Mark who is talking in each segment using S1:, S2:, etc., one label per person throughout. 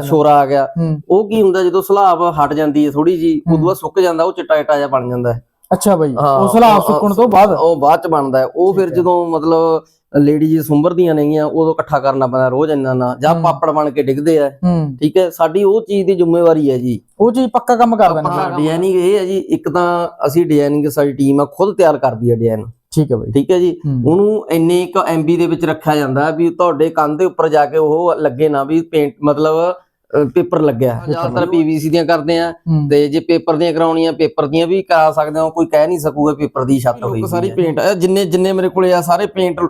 S1: ਸ਼ੋਰਾ ਆ ਗਿਆ। ਉਹ ਕੀ ਹੁੰਦਾ ਜਦੋਂ ਸਲਾਬ ਹਟ ਜਾਂਦੀ ਹੈ ਥੋੜੀ ਜੀ ਉਦੋਂ ਬਾਅਦ ਸੁੱਕ ਜਾਂਦਾ ਉਹ ਚਿੱਟਾ ਚਿੱਟਾ ਜਿਹਾ ਬਣ ਜਾਂਦਾ ਹੈ।
S2: ਅੱਛਾ ਬਾਈ ਉਹ ਸਲਾਬ ਸੁੱਕਣ ਤੋਂ ਬਾਅਦ?
S1: ਉਹ ਬਾਅਦ ਚ ਬਣਦਾ ਹੈ। ਉਹ ਫਿਰ। ਜਦੋਂ ਮਤਲਬ ਲੇਡੀਜ਼ ਸੁੰਬਰਦੀਆਂ ਨੇਗੀਆਂ ਉਦੋਂ ਇਕੱਠਾ ਕਰਨਾ ਪੈਂਦਾ ਰੋਜ਼ ਇੰਨਾ ਨਾ। ਜਾਂ। ਪਾਪੜ ਬਣ ਕੇ ਡਿੱਗਦੇ ਆ। ਠੀਕ ਹੈ ਸਾਡੀ ਉਹ ਚੀਜ਼ ਦੀ ਜ਼ਿੰਮੇਵਾਰੀ ਹੈ ਜੀ।
S2: ਉਹ ਚੀਜ਼ ਪੱਕਾ ਕੰਮ ਕਰ ਦੇਣਾ
S1: ਡਿਜ਼ਾਈਨਿੰਗ ਇਹ ਹੈ ਜੀ ਇੱਕ ਤਾਂ ਅਸੀਂ ਡਿਜ਼ਾਈਨਿੰਗ ਸਾਡੀ ਟੀਮ ਆ ਖੁਦ ਤਿਆਰ ਕਰਦੀ ਹੈ ਡਿਜ਼ਾਈਨ
S2: ਠੀਕ ਹੈ ਬਾਈ।
S1: ਠੀਕ ਹੈ ਜੀ?
S2: ਹੂੰ।
S1: ਉਹਨੂੰ ਇੰਨੇ ਇੱਕ ਐਮਬੀ ਦੇ ਵਿੱਚ ਰੱਖਿਆ ਜਾਂਦਾ ਵੀ ਤੁਹਾਡੇ ਕੰਨ ਦੇ ਉੱਪਰ ਜਾ ਕੇ ਉਹ ਲੱਗੇ ਨਾ ਵੀ ਪੇਂਟ ਮਤਲਬ ਪੇਪਰ ਲੱਗਿਆ। ਜ਼ਿਆਦਾਤਰ ਪੀਵੀਸੀ ਦੀਆਂ ਕਰਦੇ ਆ
S2: ਹੂੰ।
S1: ਤੇ ਜੇ ਪੇਪਰ ਦੀਆਂ ਕਰਾਉਣੀਆਂ ਪੇਪਰ ਦੀਆਂ ਵੀ ਕਰਾ ਸਕਦੇ ਹੋ ਕੋਈ ਕਹਿ ਨਹੀਂ ਸਕੂਗਾ ਪੇਪਰ ਦੀ ਛੱਤ ਹੋਈ ਸਾਰੀ ਪੇਂਟ ਜਿੰਨੇ ਜਿੰਨੇ ਮੇਰੇ ਕੋਲੇ ਆ ਸਾਰੇ ਪੇਂਟ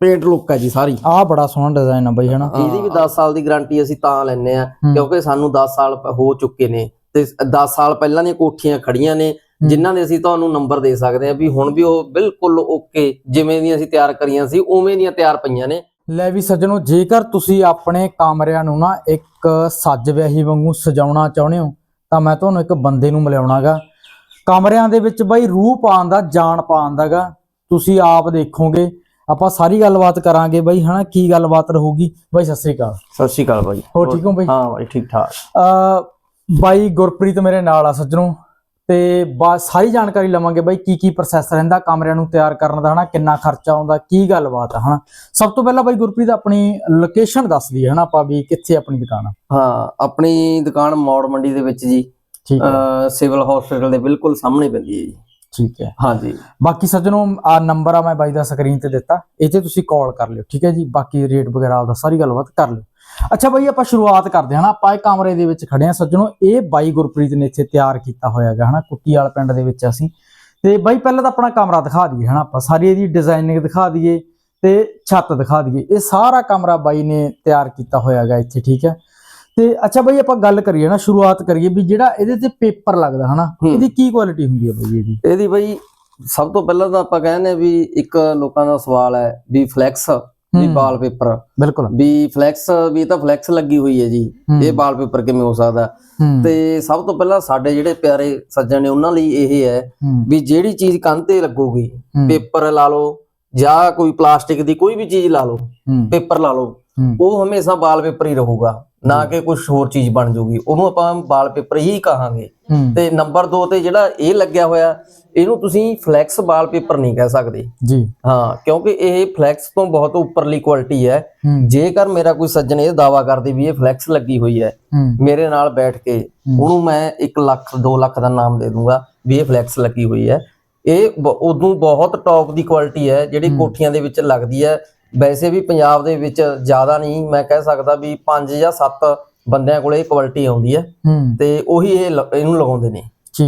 S1: ਪੇਂਟ ਲੁੱਕ ਆ ਜੀ ਸਾਰੀ।
S2: ਆਹ ਬੜਾ ਸੋਹਣਾ ਡਿਜ਼ਾਈਨ ਆ ਬਾਈ ਹਨਾ?
S1: ਇਹਦੀ ਵੀ 10 ਸਾਲ ਦੀ ਗਾਰੰਟੀ ਅਸੀਂ ਤਾਂ ਲੈਨੇ ਆ
S2: ਹੂੰ।
S1: ਕਿਉਂਕਿ ਸਾਨੂੰ 10 ਸਾਲ ਹੋ ਚੁੱਕੇ ਨੇ। ਤੇ 10 ਸਾਲ ਪਹਿਲਾਂ ਦੀਆਂ ਕੋਠੀਆਂ ਖੜੀਆਂ ਨੇ ਜਿਨ੍ਹਾਂ ਦੇ ਅਸੀਂ ਤੁਹਾਨੂੰ ਨੰਬਰ ਦੇ ਸਕਦੇ ਆ ਵੀ ਹੁਣ ਵੀ ਉਹ ਬਿਲਕੁਲ ਓਕੇ ਜਿਵੇਂ ਦੀਆਂ ਅਸੀਂ ਤਿਆਰ ਕਰੀਆਂ ਸੀ ਉਵੇਂ ਦੀਆਂ ਤਿਆਰ ਪਈਆਂ ਨੇ।
S2: ਲੈ ਵੀ ਸੱਜਣੋ ਜੇਕਰ ਤੁਸੀਂ ਆਪਣੇ ਕਮਰਿਆਂ ਨੂੰ ਨਾ ਇੱਕ ਸੱਜ ਵਿਆਹੀ ਵਾਂਗੂ ਸਜਾਉਣਾ ਚਾਹੁੰਦੇ ਹੋ ਤਾਂ ਮੈਂ ਤੁਹਾਨੂੰ ਇੱਕ ਬੰਦੇ ਨੂੰ ਮਿਲਾਉਣਾਗਾ। ਕਮਰਿਆਂ ਦੇ ਵਿੱਚ ਬਾਈ ਰੂਹ ਪਾਉਣ ਦਾ ਜਾਨ ਪਾਉਣ ਦਾਗਾ। ਤੁਸੀਂ ਆਪ ਦੇਖੋਗੇ ਆਪਾਂ ਸਾਰੀ ਗੱਲਬਾਤ ਕਰਾਂਗੇ ਬਾਈ ਹਨਾ? ਕੀ ਗੱਲਬਾਤ ਰਹੂਗੀ? ਬਾਈ ਸਤਿ ਸ੍ਰੀ ਅਕਾਲ।
S1: ਸਤਿ ਸ਼੍ਰੀ ਅਕਾਲ ਬਾਈ।
S2: ਹੋਰ ਠੀਕ ਹੋ ਬਾਈ?
S1: ਹਾਂ ਬਾਈ ਠੀਕ ਠਾਕ।
S2: ਅ ਬਾਈ ਗੁਰਪ੍ਰੀਤ ਮੇਰੇ ਨਾਲ ਆ ਸੱਜਣੋ। ਤੇ ਬਾ ਸਾਰੀ ਜਾਣਕਾਰੀ ਲਵਾਂਗੇ ਬਾਈ ਕੀ ਕੀ ਪ੍ਰੋਸੈਸ ਰਹਿੰਦਾ ਕਮਰਿਆਂ ਨੂੰ ਤਿਆਰ ਕਰਨ ਦਾ ਹਨਾ ਕਿੰਨਾ ਖਰਚਾ ਆਉਂਦਾ ਕੀ ਗੱਲਬਾਤ ਆ ਹਨਾ। ਸਭ ਤੋਂ ਪਹਿਲਾਂ ਬਾਈ ਗੁਰਪ੍ਰੀਤ ਆਪਣੀ ਲੋਕੇਸ਼ਨ ਦੱਸ ਦਈਏ ਹਨਾ ਆਪਾਂ ਵੀ ਕਿੱਥੇ ਆਪਣੀ ਦੁਕਾਨ ਆ।
S1: ਹਾਂ ਆਪਣੀ ਦੁਕਾਨ ਮੌੜ ਮੰਡੀ ਦੇ ਵਿੱਚ ਜੀ।
S2: ਠੀਕ ਹੈ।
S1: ਸਿਵਲ ਹਸਪੀਟਲ ਦੇ ਬਿਲਕੁਲ ਸਾਹਮਣੇ ਪੈਂਦੀ ਹੈ ਜੀ।
S2: ਠੀਕ ਹੈ।
S1: ਹਾਂਜੀ।
S2: ਬਾਕੀ ਸੱਜਣੋ ਆ ਨੰਬਰ ਆ ਮੈਂ ਬਾਈ ਦਾ ਸਕਰੀਨ ਤੇ ਦਿੱਤਾ ਇਹ ਤੇ ਤੁਸੀਂ ਕਾਲ ਕਰ ਲਿਓ ਠੀਕ ਹੈ ਜੀ। ਬਾਕੀ ਰੇਟ ਵਗੈਰਾ ਆਪਦਾ ਸਾਰੀ ਗੱਲਬਾਤ ਕਰ ਲਿਓ। ਅੱਛਾ ਬਾਈ ਆਪਾਂ ਸ਼ੁਰੂਆਤ ਕਰਦੇ ਹਾਂ ਨਾ। ਆਪਾਂ ਇਹ ਕਮਰੇ ਦੇ ਵਿੱਚ ਖੜੇ ਆ ਸੱਜਣੋ ਇਹ ਬਾਈ ਗੁਰਪ੍ਰੀਤ ਨੇ ਇੱਥੇ ਤਿਆਰ ਕੀਤਾ ਹੋਇਆ ਹੈਗਾ ਹਨਾ ਕੁੱਟੀਵਾਲ ਪਿੰਡ ਦੇ ਵਿੱਚ ਅਸੀਂ। ਤੇ ਬਾਈ ਪਹਿਲਾਂ ਤਾਂ ਆਪਣਾ ਕਮਰਾ ਦਿਖਾ ਦਈਏ ਹਨਾ ਆਪਾਂ। ਸਾਰੀ ਇਹਦੀ ਡਿਜ਼ਾਈਨਿੰਗ ਦਿਖਾ ਦਈਏ ਤੇ ਛੱਤ ਦਿਖਾ ਦਈਏ। ਇਹ ਸਾਰਾ ਕਮਰਾ ਬਾਈ ਨੇ ਤਿਆਰ ਕੀਤਾ ਹੋਇਆ ਹੈਗਾ ਇੱਥੇ ਠੀਕ ਹੈ? ਤੇ ਅੱਛਾ ਬਾਈ ਆਪਾਂ ਗੱਲ ਕਰੀਏ ਨਾ ਸ਼ੁਰੂਆਤ ਕਰੀਏ ਵੀ ਜਿਹੜਾ ਇਹਦੇ ਤੇ ਪੇਪਰ ਲੱਗਦਾ ਹਨਾ। ਇਹਦੀ ਕੀ ਕੁਆਲਿਟੀ ਹੁੰਦੀ ਹੈ ਬਾਈ ਇਹਦੀ?
S1: ਇਹਦੀ ਬਈ ਸਭ ਤੋਂ ਪਹਿਲਾਂ ਤਾਂ ਆਪਾਂ ਕਹਿੰਦੇ ਵੀ ਇੱਕ ਲੋਕਾਂ ਦਾ ਸਵਾਲ ਹੈ ਵੀ ਫਲੈਕਸ ਵੀ
S2: ਹੂੰ।
S1: ਵਾਲਪੇਪਰ।
S2: ਬਿਲਕੁਲ।
S1: ਵੀ ਫਲੈਕਸ ਵੀ ਤਾਂ ਫਲੈਕਸ ਲੱਗੀ ਹੋਈ ਹੈ ਜੀ। ਇਹ ਵਾਲਪੇਪਰ ਕਿਵੇਂ ਹੋ ਸਕਦਾ? ਤੇ ਸਭ ਤੋਂ ਪਹਿਲਾਂ ਸਾਡੇ ਜਿਹੜੇ ਪਿਆਰੇ ਸੱਜਣ ਨੇ ਉਹਨਾਂ ਲਈ ਇਹ ਹੈ ਵੀ ਜਿਹੜੀ ਚੀਜ਼ ਕੰਧ ਤੇ ਲੱਗੂਗੀ ਪੇਪਰ ਲਾ ਲਓ ਜਾਂ ਕੋਈ ਪਲਾਸਟਿਕ ਦੀ ਕੋਈ ਵੀ ਚੀਜ਼ ਲਾ ਲਓ ਪੇਪਰ ਲਾ ਲਓ। ਉਹ ਹਮੇਸ਼ਾ ਵਾਲਪੇਪਰ ਹੀ ਰਹੂਗਾ ਨਾ ਕਿ ਕੁਝ ਹੋਰ ਚੀਜ਼ ਬਣ ਜਾਊਗੀ ਉਹਨੂੰ ਆਪਾਂ ਵਾਲਪੇਪਰ ਹੀ ਕਹਾਂਗੇ। ਤੇ ਨੰਬਰ 2 ਤੇ ਜਿਹੜਾ ਇਹ ਲੱਗਿਆ ਹੋਇਆ ਇਹਨੂੰ ਤੁਸੀਂ ਫਲੈਕਸ ਵਾਲਪੇਪਰ ਨਹੀਂ ਕਹਿ ਸਕਦੇ।
S2: ਜੀ।
S1: ਹਾਂ ਕਿਉਂਕਿ ਇਹ ਫਲੈਕਸ ਤੋਂ ਬਹੁਤ ਉੱਪਰਲੀ ਕੁਆਲਿਟੀ ਹੈ। ਜੇਕਰ ਮੇਰਾ ਕੋਈ ਸੱਜਣ ਇਹ ਦਾਵਾ ਕਰਦੇ ਵੀ ਇਹ ਫਲੈਕਸ ਲੱਗੀ ਹੋਈ ਹੈ ਮੇਰੇ ਨਾਲ ਬੈਠ ਕੇ ਉਹਨੂੰ ਮੈਂ 1 ਲੱਖ 2 ਲੱਖ ਦਾ ਨਾਮ ਦੇ ਦੂੰਗਾ ਵੀ ਇਹ ਫਲੈਕਸ ਲੱਗੀ ਹੋਈ ਹੈ। ਇਹ ਉਦੋਂ ਬਹੁਤ ਟੌਪ ਦੀ ਕੁਆਲਿਟੀ ਹੈ ਜਿਹੜੀ। ਕੋਠੀਆਂ ਦੇ ਵਿੱਚ ਲੱਗਦੀ ਹੈ। ਵੈਸੇ ਵੀ ਪੰਜਾਬ ਦੇ ਵਿੱਚ ਜ਼ਿਆਦਾ ਨਹੀਂ ਮੈਂ ਕਹਿ ਸਕਦਾ ਵੀ 5 ਜਾਂ 7 ਬੰਦਿਆਂ ਕੋਲੇ ਇਹ ਕੁਆਲਿਟੀ ਆਉਂਦੀ ਹੈ। ਤੇ ਉਹੀ ਇਹ ਇਹਨੂੰ ਲਗਾਉਂਦੇ ਨੇ।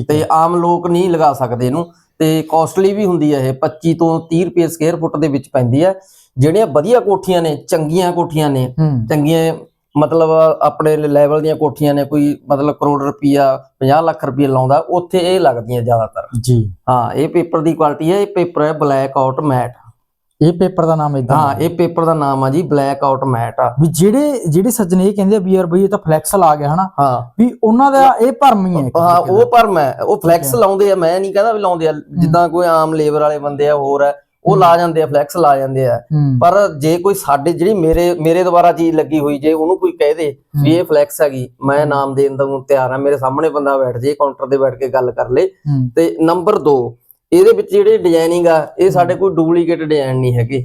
S1: ਤੇ ਆਮ ਲੋਕ ਨਹੀਂ ਲਗਾ ਸਕਦੇ ਇਹਨੂੰ। ਤੇ ਕਾਸਟਲੀ ਵੀ ਹੁੰਦੀ ਹੈ ਇਹ 25 ਤੋਂ 30 ਰੁਪਏ ਸਕੁਅਰ ਫੁੱਟ ਦੇ ਵਿੱਚ ਪੈਂਦੀ ਹੈ। ਜਿਹੜੀਆਂ ਵਧੀਆ ਕੋਠੀਆਂ ਨੇ ਚੰਗੀਆਂ ਕੋਠੀਆਂ ਨੇ ਚੰਗੀਆਂ ਮਤਲਬ ਆਪਣੇ ਲੈਵਲ ਦੀਆਂ ਕੋਠੀਆਂ ਨੇ ਕੋਈ ਮਤਲਬ ਕਰੋੜ ਰੁਪਈਆ 50 ਲੱਖ ਰੁਪਈਆ ਲਾਉਂਦਾ ਉੱਥੇ ਇਹ ਲੱਗਦੀਆਂ ਜ਼ਿਆਦਾਤਰ।
S2: ਜੀ।
S1: ਹਾਂ ਇਹ ਪੇਪਰ ਦੀ ਕੁਆਲਿਟੀ ਹੈ ਇਹ ਪੇਪਰ ਹੈ ਬਲੈਕ ਆਊਟ ਮੈਟ
S2: ਇਹ ਪੇਪਰ ਦਾ ਨਾਮ ਇਦਾਂ
S1: ਹਾਂ ਇਹ ਪੇਪਰ ਦਾ ਨਾਮ ਆ ਜੀ ਬਲੈਕ ਆਊਟ ਮੈਟ ਆ।
S2: ਵੀ ਜਿਹੜੇ ਜਿਹੜੇ ਸੱਜਣੇ ਇਹ ਕਹਿੰਦੇ ਆ ਵੀ ਯਾਰ ਬਈ ਇਹ ਤਾਂ ਫਲੈਕਸਲ ਆ ਗਿਆ ਹਨਾ।
S1: ਹਾਂ।
S2: ਵੀ ਉਹਨਾਂ ਦਾ ਇਹ ਭਰਮ ਹੀ ਹੈ
S1: ਹਾਂ ਉਹ ਪਰ ਮੈਂ ਉਹ ਫਲੈਕਸ ਲਾਉਂਦੇ ਆ ਮੈਂ ਨਹੀਂ ਕਹਿੰਦਾ ਵੀ ਲਾਉਂਦੇ ਆ। ਜਿੱਦਾਂ ਕੋਈ ਆਮ ਲੇਬਰ ਵਾਲੇ ਬੰਦੇ ਆ ਹੋਰ ਆ ਉਹ ਲਾ ਜਾਂਦੇ ਆ ਫਲੈਕਸ ਲਾ ਜਾਂਦੇ ਆ।
S2: ਹੂੰ,
S1: ਪਰ ਜੇ ਕੋਈ ਸਾਡੇ ਜਿਹੜੀ ਮੇਰੇ ਮੇਰੇ ਦੁਆਰਾ ਚੀਜ਼ ਲੱਗੀ ਹੋਈ ਜੇ ਉਹਨੂੰ ਕੋਈ ਕਹਿ ਦੇ ਵੀ ਇਹ ਫਲੈਕਸ ਹੈਗੀ ਮੈਂ ਨਾਮ ਦੇਣ ਦਾ ਤਿਆਰ ਆ ਮੇਰੇ ਸਾਹਮਣੇ ਬੰਦਾ ਬੈਠ ਜੇ ਕਾਊਂਟਰ ਤੇ ਬੈਠ ਕੇ ਗੱਲ ਕਰ ਲੇ।
S2: ਹੂੰ,
S1: ਤੇ ਨੰਬਰ 2 ਇਹਦੇ ਵਿੱਚ ਜਿਹੜੇ ਡਿਜ਼ਾਈਨਿੰਗ ਆ ਇਹ ਸਾਡੇ ਕੋਈ ਡੁਪਲੀਕੇਟ ਡਿਜ਼ਾਈਨ ਨਹੀਂ ਹੈਗੇ।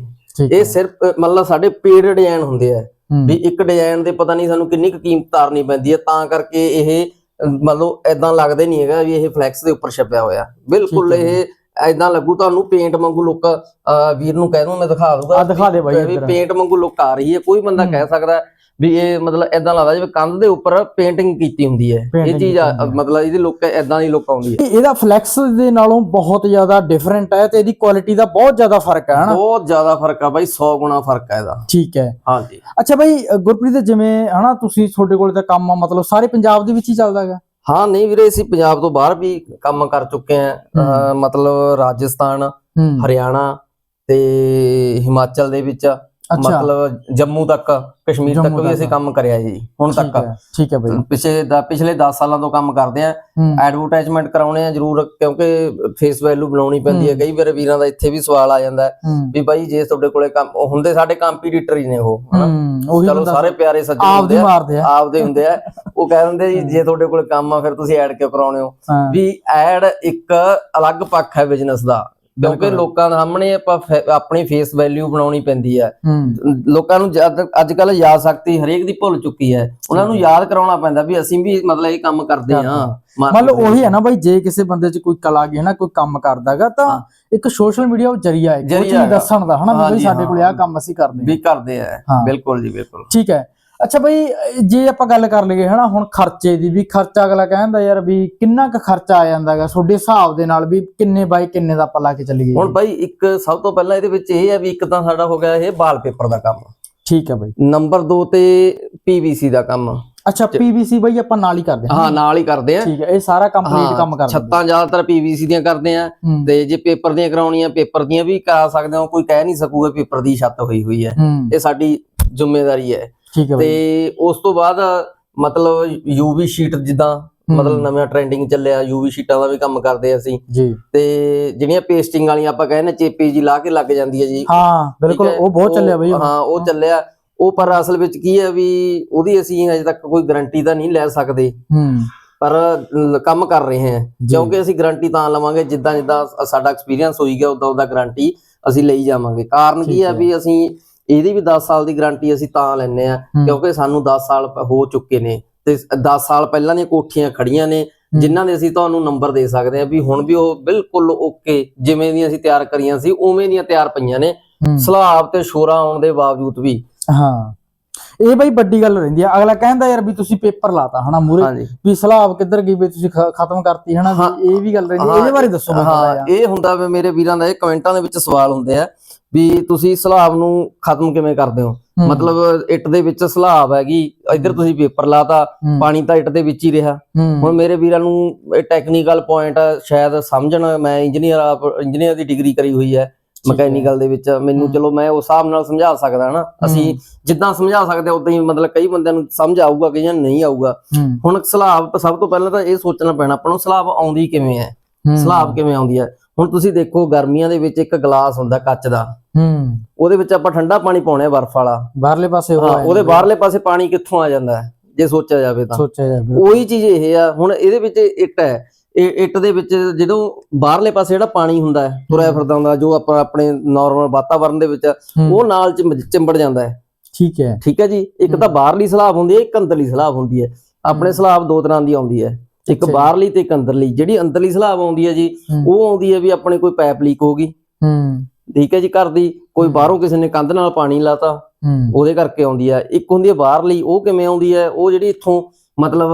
S1: ਇਹ ਸਿਰਫ ਮਤਲਬ ਸਾਡੇ ਪੇਡ ਡਿਜ਼ਾਈਨ ਹੁੰਦੇ ਆ। ਵੀ ਇੱਕ ਡਿਜ਼ਾਈਨ ਦੇ ਪਤਾ ਨਹੀਂ ਸਾਨੂੰ ਕਿੰਨੀ ਕੁ ਕੀਮਤ ਤਾਰਨੀ ਪੈਂਦੀ ਹੈ ਤਾਂ ਕਰਕੇ ਇਹ ਮਤਲਬ ਐਦਾਂ ਲੱਗਦਾ ਨਹੀਂ ਹੈਗਾ ਵੀ ਇਹ ਫਲੈਕਸ ਦੇ ਉੱਪਰ ਛਪਿਆ ਹੋਇਆ। ਬਿਲਕੁਲ ਇਹ ਐਦਾਂ ਲੱਗੂ ਤੁਹਾਨੂੰ ਪੇਂਟ ਵਾਂਗੂ ਲੁੱਕ ਵੀਰ ਨੂੰ ਕਹਿ ਦੂੰ ਮੈਂ ਦਿਖਾ ਦੂੰਗਾ
S2: ਆ ਦਿਖਾ ਦੇ ਬਾਈ
S1: ਵੀ। ਪੇਂਟ ਵਾਂਗੂ ਲੁੱਕ ਆ ਰਹੀ ਹੈ। ਕੋਈ ਬੰਦਾ। ਕਹਿ ਸਕਦਾ ਵੀ ਇਹ ਮਤਲਬ ਐਦਾਂ ਲੱਗਦਾ ਜਿਵੇਂ ਕੰਧ ਦੇ ਉੱਪਰ ਪੇਂਟਿੰਗ ਕੀਤੀ ਹੁੰਦੀ ਹੈ। ਇਹ ਚੀਜ਼
S2: ਹੈ।
S1: ਮਤਲਬ ਇਹਦੀ ਲੁੱਕ ਐਦਾਂ ਦੀ ਲੁੱਕ ਆਉਂਦੀ ਹੈ।
S2: ਇਹ- ਇਹਦਾ ਫਲੈਕਸ ਦੇ ਨਾਲੋਂ ਬਹੁਤ ਜ਼ਿਆਦਾ ਡਿਫਰੈਂਟ ਹੈ ਤੇ ਇਹਦੀ ਕੁਆਲਿਟੀ ਦਾ ਬਹੁਤ ਜ਼ਿਆਦਾ ਫ਼ਰਕ ਹੈ ਹਨਾ?
S1: ਬਹੁਤ ਜ਼ਿਆਦਾ ਫ਼ਰਕ ਆ ਬਾਈ 100 ਗੁਣਾ ਫ਼ਰਕ ਆ ਇਹਦਾ।
S2: ਠੀਕ ਹੈ।
S1: ਹਾਂਜੀ।
S2: ਅੱਛਾ ਬਾਈ ਗੁਰਪ੍ਰੀਤ ਜਿਵੇਂ ਹਨਾ ਤੁਸੀਂ ਤੁਹਾਡੇ ਕੋਲ ਤਾਂ ਕੰਮ ਆ ਮਤਲਬ ਸਾਰੇ ਪੰਜਾਬ ਦੇ ਵਿੱਚ ਹੀ ਚੱਲਦਾ ਹੈਗਾ?
S1: ਹਾਂ ਨਹੀਂ ਵੀਰੇ ਅਸੀਂ ਪੰਜਾਬ ਤੋਂ ਬਾਹਰ ਵੀ ਕੰਮ ਕਰ ਚੁੱਕੇ ਆ ਮਤਲਬ ਰਾਜਸਥਾਨ
S2: ਹੂੰ।
S1: ਹਰਿਆਣਾ ਤੇ ਹਿਮਾਚਲ ਦੇ ਵਿੱਚ। ਮਤਲਬ ਜੰਮੂ ਤੱਕ ਕਸ਼ਮੀਰ ਤੱਕ ਵੀ ਅਸੀਂ। ਕੰਮ ਕਰਿਆ ਜੀ ਹੁਣ ਤੱਕ।
S2: ਠੀਕ ਹੈ ਬਾਈ।
S1: ਪਿਛਲੇ ਦਾ ਪਿਛਲੇ 10 ਸਾਲਾਂ ਤੋਂ ਕੰਮ ਕਰਦੇ ਆ। ਐਡਵਰਟਾਈਜ਼ਮੈਂਟ ਕਰਾਉਣੇ ਆ ਜ਼ਰੂਰ ਕਿਉਂਕਿ ਫੇਸ ਵੈਲਿਊ ਬਣਾਉਣੀ ਪੈਂਦੀ ਹੈ। ਕਈ ਵਾਰ ਵੀਰਾਂ ਦਾ ਇੱਥੇ ਵੀ ਸਵਾਲ ਆ ਜਾਂਦਾ ਵੀ ਬਾਈ ਜੇ ਤੁਹਾਡੇ ਕੋਲੇ ਕੰਮ ਹੁੰਦੇ ਸਾਡੇ ਕੰਪੀਟੀਟਰ ਹੀ ਨੇ ਉਹ ਹਨਾ? ਚਲੋ ਸਾਰੇ ਪਿਆਰੇ ਸੱਜਣ ਹੁੰਦੇ ਆ। ਆਪਦੇ ਹੁੰਦੇ ਆ। ਉਹ ਕਹਿ ਦਿੰਦੇ ਜੀ ਜੇ ਤੁਹਾਡੇ ਕੋਲ ਕੰਮ ਆ ਫਿਰ ਤੁਸੀਂ ਐਡ ਕਿਉਂ ਕਰਾਉਣੇ ਹਾਂ? ਵੀ ਐਡ ਇੱਕ ਅਲੱਗ ਪੱਖ ਹੈ ਬਿਜ਼ਨਸ ਦਾ। ਕਿਉਂਕਿ। ਲੋਕਾਂ ਦੇ ਸਾਹਮਣੇ ਆਪਾਂ ਆਪਣੀ ਫੇਸ ਵੈਲਿਊ ਬਣਾਉਣੀ ਪੈਂਦੀ ਹੈ।
S2: ਹੂੰ।
S1: ਲੋਕਾਂ ਨੂੰ ਅੱਜ ਕੱਲ ਯਾਦ ਸ਼ਕਤੀ ਹਰੇਕ ਦੀ ਭੁੱਲ ਚੁੱਕੀ ਹੈ। ਉਹਨਾਂ ਨੂੰ ਯਾਦ ਕਰਾਉਣਾ ਪੈਂਦਾ ਵੀ ਅਸੀਂ ਵੀ ਮਤਲਬ ਇਹ ਕੰਮ ਕਰਦੇ ਹਾਂ।
S2: ਮੰਨ ਲਓ ਉਹੀ ਹੈ ਨਾ ਬਾਈ ਜੇ ਕਿਸੇ ਬੰਦੇ 'ਚ ਕੋਈ ਕਲਾ ਗਈ ਹੈ ਨਾ ਕੋਈ ਕੰਮ ਕਰਦਾਗਾ ਤਾਂ। ਇੱਕ ਸੋਸ਼ਲ ਮੀਡੀਆ ਉਹ ਜਰੀਆ ਹੈ। ਕੋਈ ਚੀਜ਼। ਦੱਸਣ ਦਾ ਹਨਾ ਵੀ ਸਾਡੇ ਕੋਲ। ਆਹ ਕੰਮ ਅਸੀਂ ਕਰਦੇ
S1: ਵੀ
S2: ਹਾਂ।
S1: ਕਰਦੇ ਆ। ਬਿਲਕੁਲ ਜੀ ਬਿਲਕੁਲ।
S2: ਠੀਕ ਹੈ। ਅੱਛਾ ਬਈ ਜੇ ਆਪਾਂ ਗੱਲ ਕਰ ਲਈਏ ਹਨਾ ਹੁਣ ਖਰਚੇ ਦੀ ਵੀ ਖਰਚਾ ਅਗਲਾ ਕਹਿੰਦਾ ਯਾਰ ਵੀ ਕਿੰਨਾ ਕੁ ਖਰਚਾ ਆ ਜਾਂਦਾਗਾ ਤੁਹਾਡੇ ਹਿਸਾਬ ਦੇ ਨਾਲ ਵੀ ਕਿੰਨੇ ਬਾਈ ਕਿੰਨੇ ਦਾ ਆਪਾਂ ਲਾ ਕੇ ਚੱਲੀਏ?
S1: ਹੁਣ ਭਾਈ ਇੱਕ ਸਭ ਤੋਂ ਪਹਿਲਾਂ ਇਹਦੇ ਵਿੱਚ ਇਹ ਹੈ ਵੀ ਇੱਕ ਤਾਂ ਸਾਡਾ ਹੋ ਗਿਆ ਇਹ ਵਾਲਪੇਪਰ ਦਾ ਕੰਮ।
S2: ਠੀਕ ਹੈ ਬਾਈ।
S1: ਨੰਬਰ 2 ਤੇ ਪੀਵੀਸੀ ਦਾ ਕੰਮ।
S2: ਅੱਛਾ ਪੀਵੀਸੀ ਬਾਈ ਆਪਾਂ ਨਾਲ ਹੀ ਕਰਦੇ ਹਾਂ
S1: ਹਾਂ ਨਾਲ ਹੀ ਕਰਦੇ ਆ।
S2: ਠੀਕ ਹੈ ਇਹ ਸਾਰਾ ਕੰਪਲੀਟ ਕੰਮ ਕਰਦੇ।
S1: ਛੱਤਾਂ ਜ਼ਿਆਦਾਤਰ ਪੀਵੀਸੀ ਦੀਆਂ ਕਰਦੇ ਆ। ਤੇ ਜੇ ਪੇਪਰ ਦੀਆਂ ਕਰਾਉਣੀਆਂ ਪੇਪਰ ਦੀਆਂ ਵੀ ਕਰਾ ਸਕਦੇ ਹੋ ਕੋਈ ਕਹਿ ਨਹੀਂ ਸਕੂਗਾ ਪੇਪਰ ਦੀ ਛੱਤ ਹੋਈ ਹੋਈ ਹੂੰ। ਇਹ ਸਾਡੀ ਜ਼ਿੰਮੇਵਾਰੀ ਹੈ।
S2: ਠੀਕ ਹੈ ਬਾਈ।
S1: ਤੇ ਉਸ ਤੋਂ ਬਾਅਦ ਮਤਲਬ ਯੂਵੀ ਸ਼ੀਟ ਜਿੱਦਾਂ ਮਤਲਬ ਨਵਾਂ ਟ੍ਰੈਂਡਿੰਗ ਚੱਲਿਆ ਯੂਵੀ ਸ਼ੀਟਾਂ ਦਾ ਵੀ ਕੰਮ ਕਰਦੇ ਆ ਅਸੀਂ।
S2: ਜੀ।
S1: ਤੇ ਜਿਹੜੀਆਂ ਪੇਸਟਿੰਗ ਵਾਲੀਆਂ ਆਪਾਂ ਕਹਿੰਦੇ ਚੇਪੀ ਜੀ ਲਾ ਕੇ ਲੱਗ ਜਾਂਦੀ ਹੈ ਜੀ।
S2: ਹਾਂ ਬਿਲਕੁਲ? ਉਹ ਬਹੁਤ ਚੱਲਿਆ ਬਾਈ।
S1: ਹਾਂ ਉਹ ਚੱਲਿਆ। ਉਹ ਪਰ ਅਸਲ ਵਿੱਚ ਕੀ ਹੈ ਵੀ ਉਹਦੀ ਅਸੀਂ ਅਜੇ ਤੱਕ ਕੋਈ ਗਾਰੰਟੀ ਤਾਂ ਨਹੀਂ ਲੈ ਸਕਦੇ।
S2: ਹੂੰ।
S1: ਪਰ ਕੰਮ ਕਰ ਰਹੇ ਹਾਂ। ਕਿਉਂਕਿ ਅਸੀਂ ਗਾਰੰਟੀ ਤਾਂ ਲਵਾਂਗੇ ਜਿੱਦਾਂ ਜਿੱਦਾਂ ਸਾਡਾ ਐਕਸਪੀਰੀਅੰਸ ਹੋਈ ਗਿਆ ਉਦਾਂ ਉਦਾਂ ਗਾਰੰਟੀ ਅਸੀਂ ਲਈ ਜਾਵਾਂਗੇ। ਕਾਰਨ ਕੀ ਹੈ। ਵੀ ਅਸੀਂ ਇਹਦੀ ਵੀ 10 ਸਾਲ ਦੀ ਗਾਰੰਟੀ ਅਸੀਂ ਤਾਂ ਲੈਨੇ ਆ। ਕਿਉਂਕਿ ਸਾਨੂੰ 10 ਸਾਲ ਹੋ ਚੁੱਕੇ ਨੇ ਤੇ 10 ਸਾਲ ਪਹਿਲਾਂ ਦੀਆਂ ਕੋਠੀਆਂ ਖੜੀਆਂ ਨੇ। ਜਿਨ੍ਹਾਂ ਦੇ ਅਸੀਂ ਤੁਹਾਨੂੰ ਨੰਬਰ ਦੇ ਸਕਦੇ ਆ ਵੀ ਹੁਣ ਵੀ ਉਹ ਬਿਲਕੁਲ ਓਕੇ ਜਿਵੇਂ ਦੀਆਂ ਅਸੀਂ ਤਿਆਰ ਕਰੀਆਂ ਸੀ ਉਵੇਂ ਦੀਆਂ ਤਿਆਰ ਪਈਆਂ ਨੇ। ਸਲਾਬ ਤੇ ਸ਼ੋਰਾ ਆਉਣ ਦੇ ਬਾਵਜੂਦ ਵੀ
S2: ਹਾਂ ਇਹ ਬਈ ਵੱਡੀ ਗੱਲ ਰਹਿੰਦੀ ਆ ਅਗਲਾ ਕਹਿੰਦਾ ਯਾਰ ਵੀ ਤੁਸੀਂ ਪੇਪਰ ਲਾਤਾ ਹਨਾ ਮੂਰੇ ਵੀ ਸਲਾਬ ਕਿੱਧਰ ਗਈ ਵੀ ਤੁਸੀਂ ਖਤਮ ਕਰਤੀ ਹਨਾ ਇਹ ਵੀ ਗੱਲ ਰਹਿੰਦੀ ਇਹਦੇ ਬਾਰੇ ਦੱਸੋ ਮੈਨੂੰ
S1: ਹਾਂ। ਇਹ ਹੁੰਦਾ ਵੀ ਮੇਰੇ ਵੀਰਾਂ ਦਾ ਇਹ ਕਮੈਂਟਾਂ ਦੇ ਵਿੱਚ ਸਵਾਲ ਹੁੰਦੇ ਆ ਵੀ ਤੁਸੀਂ ਸਲਾਬ ਨੂੰ ਖਤਮ ਕਿਵੇਂ ਕਰਦੇ ਹੋ?
S2: ਹੂੰ,
S1: ਮਤਲਬ ਇੱਟ ਦੇ ਵਿੱਚ ਸਲਾਬ ਹੈਗੀ ਇੱਧਰ ਤੁਸੀਂ ਪੇਪਰ ਲਾਤਾ
S2: ਹੂੰ,
S1: ਪਾਣੀ ਤਾਂ ਇੱਟ ਦੇ ਵਿੱਚ ਹੀ ਰਿਹਾ।
S2: ਹੂੰ,
S1: ਹੁਣ ਮੇਰੇ ਵੀਰਾਂ ਨੂੰ ਇਹ ਟੈਕਨੀਕਲ ਪੁਆਇੰਟ ਸ਼ਾਇਦ ਸਮਝਣ ਮੈਂ ਇੰਜੀਨੀਅਰ ਇੰਜੀਨੀਅਰ ਦੀ ਡਿਗਰੀ ਕਰੀ ਹੋਈ ਹੈ
S2: ਹੈ।
S1: ਮਕੈਨੀਕਲ ਦੇ ਵਿੱਚ। ਮੈਨੂੰ
S2: ਹੂੰ।
S1: ਚਲੋ ਮੈਂ ਉਸ ਹਿਸਾਬ ਨਾਲ ਸਮਝਾ ਸਕਦਾ ਨਾ। ਅਸੀਂ ਜਿੱਦਾਂ ਸਮਝਾ ਸਕਦੇ ਉਦਾਂ ਹੀ ਮਤਲਬ ਕਈ ਬੰਦਿਆਂ ਨੂੰ ਸਮਝ ਆਊਗਾ ਕਈਆਂ ਨੂੰ ਨਹੀਂ ਆਊਗਾ।
S2: ਹੂੰ,
S1: ਹੁਣ ਸਲਾਬ ਸਭ ਤੋਂ ਪਹਿਲਾਂ ਤਾਂ ਇਹ ਸੋਚਣਾ ਪੈਣਾ ਆਪਾਂ ਨੂੰ ਸਲਾਬ ਆਉਂਦੀ ਕਿਵੇਂ ਹੈ?
S2: ਹੂੰ,
S1: ਸਲਾਬ ਕਿਵੇਂ ਆਉਂਦੀ ਹੈ? ਹੁਣ ਤੁਸੀਂ ਦੇਖੋ ਗਰਮੀਆਂ ਦੇ ਵਿੱਚ ਇੱਕ ਗਲਾਸ ਹੁੰਦਾ ਕੱਚ ਦਾ।
S2: ਹੂੰ।
S1: ਉਹਦੇ ਵਿੱਚ ਆਪਾਂ ਠੰਡਾ ਪਾਣੀ ਪਾਉਣਾ ਹੈ ਬਰਫ਼ ਵਾਲਾ।
S2: ਬਾਹਰਲੇ ਪਾਸੇ ਉਹ
S1: ਹਾਂ
S2: ਆ
S1: ਉਹਦੇ। ਬਾਹਰਲੇ ਪਾਸੇ ਪਾਣੀ ਕਿੱਥੋਂ ਆ ਜਾਂਦਾ ਹੈ ਜੇ ਸੋਚਿਆ ਜਾਵੇ ਤਾਂ।
S2: ਸੋਚਿਆ ਜਾਵੇ
S1: ਉਹੀ ਚੀਜ਼ ਇਹ ਆ ਹੁਣ ਇਹਦੇ ਵਿੱਚ ਇੱਟ ਹੈ। ਇਹ ਇੱਟ ਦੇ ਵਿੱਚ ਜਦੋਂ ਬਾਹਰਲੇ ਪਾਸੇ ਜਿਹੜਾ ਪਾਣੀ ਹੁੰਦਾ ਹੈ ਤੁਰਿਆ ਫਿਰਦਾ ਹੁੰਦਾ ਜੋ ਆਪਾਂ ਆਪਣੇ ਨਾਰਮਲ ਵਾਤਾਵਰਣ ਦੇ ਵਿੱਚ ਉਹ ਨਾਲ ਚਿੰਬ- ਚਿੰਬੜ ਜਾਂਦਾ ਹੈ।
S2: ਠੀਕ ਹੈ।
S1: ਠੀਕ ਹੈ ਜੀ? ਇੱਕ ਤਾਂ। ਬਾਹਰਲੀ ਸਲਾਬ ਹੁੰਦੀ ਹੈ ਇੱਕ ਅੰਦਰਲੀ ਸਲਾਬ ਹੁੰਦੀ ਹੈ। ਆਪਣੇ। ਸਲਾਬ ਦੋ ਤਰ੍ਹਾਂ ਦੀ ਆਉਂਦੀ ਹੈ। ਇੱਕ। ਬਾਹਰਲੀ ਤੇ ਇੱਕ ਅੰਦਰਲੀ ਜਿਹੜੀ ਅੰਦਰਲੀ ਸਲਾਬ ਆਉਂਦੀ ਹੈ ਜੀ ਉਹ ਆਉਂਦੀ ਹੈ ਵੀ ਆਪਣੇ ਕੋਈ ਪਾਈਪ ਲੀਕ ਹੋ ਗਈ।
S2: ਹੂੰ।
S1: ਠੀਕ ਹੈ ਜੀ ਘਰ ਦੀ ਕੋਈ। ਬਾਹਰੋਂ ਕਿਸੇ ਨੇ ਕੰਧ ਨਾਲ ਪਾਣੀ ਲਾਤਾ
S2: ਹੂੰ।
S1: ਉਹਦੇ ਕਰਕੇ ਆਉਂਦੀ ਹੈ। ਇੱਕ ਹੁੰਦੀ ਹੈ ਬਾਹਰਲੀ ਉਹ ਕਿਵੇਂ ਆਉਂਦੀ ਹੈ? ਉਹ ਜਿਹੜੀ ਇੱਥੋਂ ਮਤਲਬ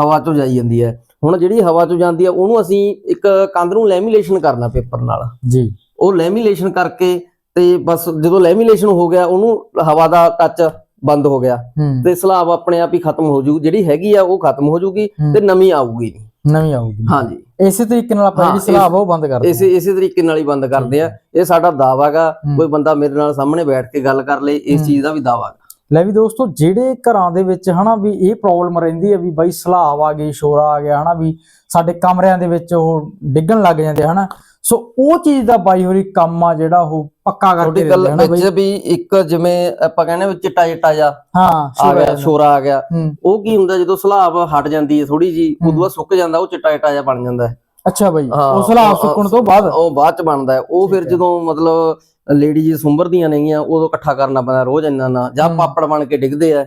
S1: ਹਵਾ ਚੋਂ ਜਾਈ ਜਾਂਦੀ ਹੈ। ਹੁਣ ਜਿਹੜੀ ਹਵਾ ਚੋਂ ਜਾਂਦੀ ਹੈ ਉਹਨੂੰ ਅਸੀਂ ਇੱਕ ਕੰਧ ਨੂੰ ਲੈਮੀਨੇਸ਼ਨ ਕਰਨਾ ਪੇਪਰ ਨਾਲ।
S2: ਜੀ।
S1: ਉਹ ਲੈਮੀਨੇਸ਼ਨ ਕਰਕੇ ਤੇ ਬਸ ਜਦੋਂ ਲੈਮੀਨੇਸ਼ਨ ਹੋ ਗਿਆ ਉਹਨੂੰ ਹਵਾ ਦਾ ਟੱਚ ਬੰਦ ਹੋ ਗਿਆ। ਤੇ ਸਲਾਬ ਆਪਣੇ ਆਪ ਹੀ ਖਤਮ ਹੋ ਜੂ ਜਿਹੜੀ ਹੈਗੀ ਆ ਉਹ ਖਤਮ ਹੋ ਜੂਗੀ। ਤੇ ਨਵੀਂ ਆਊਗੀ ਨਹੀਂ।
S2: ਨਵੀਂ ਆਊਗੀ।
S1: ਹਾਂਜੀ।
S2: ਇਸੇ ਤਰੀਕੇ ਨਾਲ ਆਪਾਂ ਜਿਹੜੀ ਸਲਾਬ ਉਹ ਬੰਦ ਕਰਦੇ
S1: ਇਸੇ ਇਸੇ ਤਰੀਕੇ ਨਾਲ ਹੀ ਬੰਦ ਕਰਦੇ ਆ। ਇਹ ਸਾਡਾ ਦਾਵਾ ਗਾ
S2: ਹੂੰ।
S1: ਕੋਈ ਬੰਦਾ ਮੇਰੇ ਨਾਲ ਸਾਹਮਣੇ ਬੈਠ ਕੇ ਗੱਲ ਕਰ ਲੇ ਇਸ। ਚੀਜ਼ ਦਾ ਵੀ ਦਾਵਾ ਗਾ
S2: ਲੈ ਵੀ ਦੋਸਤੋ ਜਿਹੜੇ ਘਰਾਂ ਦੇ ਵਿੱਚ ਹਨਾ ਵੀ ਇਹ ਪ੍ਰੋਬਲਮ ਰਹਿੰਦੀ ਹੈ ਵੀ ਬਾਈ ਸਲਾਬ ਆ ਗਈ ਸ਼ੋਰਾ ਆ ਗਿਆ ਹਨਾ ਵੀ ਸਾਡੇ ਕਮਰਿਆਂ ਦੇ ਵਿੱਚ ਉਹ ਡਿੱਗਣ ਲੱਗ ਜਾਂਦੇ ਹਨਾ। ਸੋ ਉਹ ਚੀਜ਼ ਦਾ ਬਾਈ ਹੋਰੀ ਕੰਮ ਆ ਜਿਹੜਾ ਉਹ ਪੱਕਾ ਕਰਕੇ ਦਿੰਦੇ
S1: ਗੱਲ
S2: ਹਨਾ
S1: ਵਿੱਚ
S2: ਬਾਈ
S1: ਵੀ ਇੱਕ ਜਿਵੇਂ ਆਪਾਂ ਕਹਿੰਦੇ ਵੀ ਚਿੱਟਾ ਚਿੱਟਾ ਜਾ
S2: ਹਾਂ
S1: ਆ
S2: ਸ਼ੋਰਾ
S1: ਗਿਆ। ਸ਼ੋਰਾ ਆ ਗਿਆ। ਉਹ ਕੀ ਹੁੰਦਾ ਜਦੋਂ ਸਲਾਬ ਹਟ ਜਾਂਦੀ ਹੈ ਥੋੜੀ ਜੀ। ਉਦੋਂ ਬਾਅਦ ਸੁੱਕ ਜਾਂਦਾ ਉਹ ਚਿੱਟਾ ਚਿੱਟਾ ਜਾ ਬਣ ਜਾਂਦਾ ਹੈ।
S2: ਅੱਛਾ ਬਾਈ ਉਹ ਸਲਾਬ ਸੁੱਕਣ ਤੋਂ ਬਾਅਦ?
S1: ਉਹ ਬਾਅਦ ਚ ਬਣਦਾ ਉਹ ਫਿਰ। ਜਦੋਂ ਮਤਲਬ ਲੇਡੀਜ਼ ਸੁੰਬਰਦੀਆਂ ਨੇਗੀਆਂ ਉਦੋਂ ਇਕੱਠਾ ਕਰਨਾ ਪੈਂਦਾ ਰੋਜ਼ ਇੰਨਾ ਨਾ। ਜਾਂ। ਪਾਪੜ ਬਣ ਕੇ ਡਿੱਗਦੇ ਆ।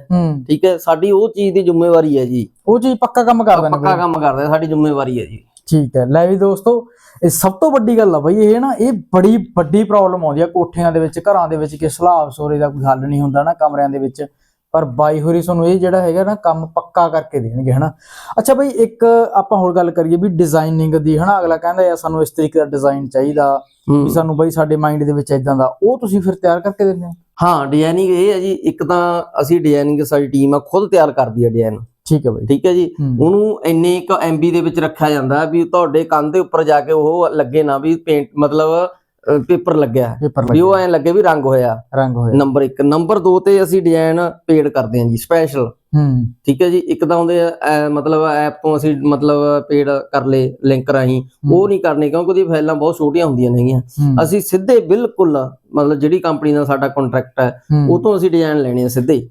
S1: ਠੀਕ ਹੈ? ਸਾਡੀ ਉਹ ਚੀਜ਼ ਦੀ ਜ਼ਿੰਮੇਵਾਰੀ ਹੈ ਜੀ।
S2: ਉਹ ਚੀਜ਼ ਪੱਕਾ ਕੰਮ ਕਰ ਦਿੰਦੇ
S1: ਪੱਕਾ ਕੰਮ ਕਰਦੇ ਸਾਡੀ ਜ਼ਿੰਮੇਵਾਰੀ ਹੈ ਜੀ।
S2: ਠੀਕ ਹੈ। ਲੈ ਵੀ ਦੋਸਤੋ ਇਹ ਸਭ ਤੋਂ ਵੱਡੀ ਗੱਲ ਆ ਬਈ ਇਹ ਨਾ ਇਹ ਬੜੀ ਵੱਡੀ ਪ੍ਰੋਬਲਮ ਆਉਂਦੀ ਆ ਕੋਠਿਆਂ ਦੇ ਵਿੱਚ ਘਰਾਂ ਦੇ ਵਿੱਚ ਕਿ ਸਲਾਬ ਸੋਰੇ ਦਾ ਕੋਈ ਹੱਲ ਨਹੀਂ ਹੁੰਦਾ ਨਾ ਕਮਰਿਆਂ ਦੇ ਵਿੱਚ। ਪਰ ਬਾਈ ਹੋਰੀ ਤੁਹਾਨੂੰ ਇਹ ਜਿਹੜਾ ਹੈਗਾ ਨਾ ਕੰਮ ਪੱਕਾ ਕਰਕੇ ਦੇਣਗੇ ਹਨਾ? ਅੱਛਾ ਬਈ ਇੱਕ ਆਪਾਂ ਹੋਰ ਗੱਲ ਕਰੀਏ ਵੀ ਡਿਜ਼ਾਈਨਿੰਗ ਦੀ ਹਨਾ? ਅਗਲਾ ਕਹਿੰਦਾ ਯਾਰ ਸਾਨੂੰ ਇਸ ਤਰੀਕੇ ਦਾ ਡਿਜ਼ਾਈਨ ਚਾਹੀਦਾ। ਵੀ ਸਾਨੂੰ ਬਈ ਸਾਡੇ ਮਾਈਂਡ ਦੇ ਵਿੱਚ ਇਦਾਂ ਦਾ ਉਹ ਤੁਸੀਂ ਫਿਰ ਤਿਆਰ ਕਰਕੇ ਦਿੰਦੇ ਹੋ?
S1: ਹਾਂ ਡਿਜ਼ਾਈਨਿੰਗ ਇਹ ਹੈ ਜੀ ਇੱਕ ਤਾਂ ਅਸੀਂ ਡਿਜ਼ਾਈਨਿੰਗ ਸਾਡੀ ਟੀਮ ਆ ਖੁਦ ਤਿਆਰ ਕਰਦੀ ਹੈ ਡਿਜ਼ਾਈਨ
S2: ਠੀਕ ਹੈ ਬਈ।
S1: ਠੀਕ ਹੈ ਜੀ? ਉਹਨੂੰ ਇੰਨੇ ਇੱਕ ਐਮਬੀ ਦੇ ਵਿੱਚ ਰੱਖਿਆ ਜਾਂਦਾ ਵੀ ਤੁਹਾਡੇ ਕੰਨ ਦੇ ਉੱਪਰ ਜਾ ਕੇ ਉਹ ਲੱਗੇ ਨਾ ਵੀ ਪੇਂਟ ਮਤਲਬ ਪੇਪਰ ਲੱਗਿਆ।
S2: ਪੇਪਰ
S1: ਵੀ ਉਹ ਐਂ ਲੱਗੇ ਵੀ ਰੰਗ ਹੋਇਆ।
S2: ਰੰਗ ਹੋਇਆ।
S1: ਨੰਬਰ 1 ਨੰਬਰ 2 ਤੇ ਅਸੀਂ ਡਿਜ਼ਾਈਨ ਪੇਡ ਕਰਦੇ ਹਾਂ ਜੀ ਸਪੈਸ਼ਲ
S2: ਹੂੰ।
S1: ਠੀਕ ਹੈ ਜੀ? ਇੱਕ ਤਾਂ ਅਹ, ਮਤਲਬ ਐਪ ਤੋਂ ਅਸੀਂ ਮਤਲਬ ਪੇਡ ਕਰ ਲਏ ਲਿੰਕ ਰਾਹੀਂ। ਉਹ ਨਹੀਂ ਕਰਨੇ ਕਿਉਂਕਿ ਉਹਦੀ ਫਾਈਲਾਂ ਬਹੁਤ ਛੋਟੀਆਂ ਹੁੰਦੀਆਂ ਨੇਗੀਆਂ ਅਸੀਂ ਸਿੱਧੇ ਬਿਲਕੁਲ ਮਤਲਬ ਜਿਹੜੀ ਕੰਪਨੀ ਨਾਲ ਸਾਡਾ ਕੰਟਰੈਕਟ ਹੈ ਉਹ ਤੋਂ ਅਸੀਂ ਡਿਜ਼ਾਈਨ ਲੈਣੇ ਆ ਸਿੱਧੇ।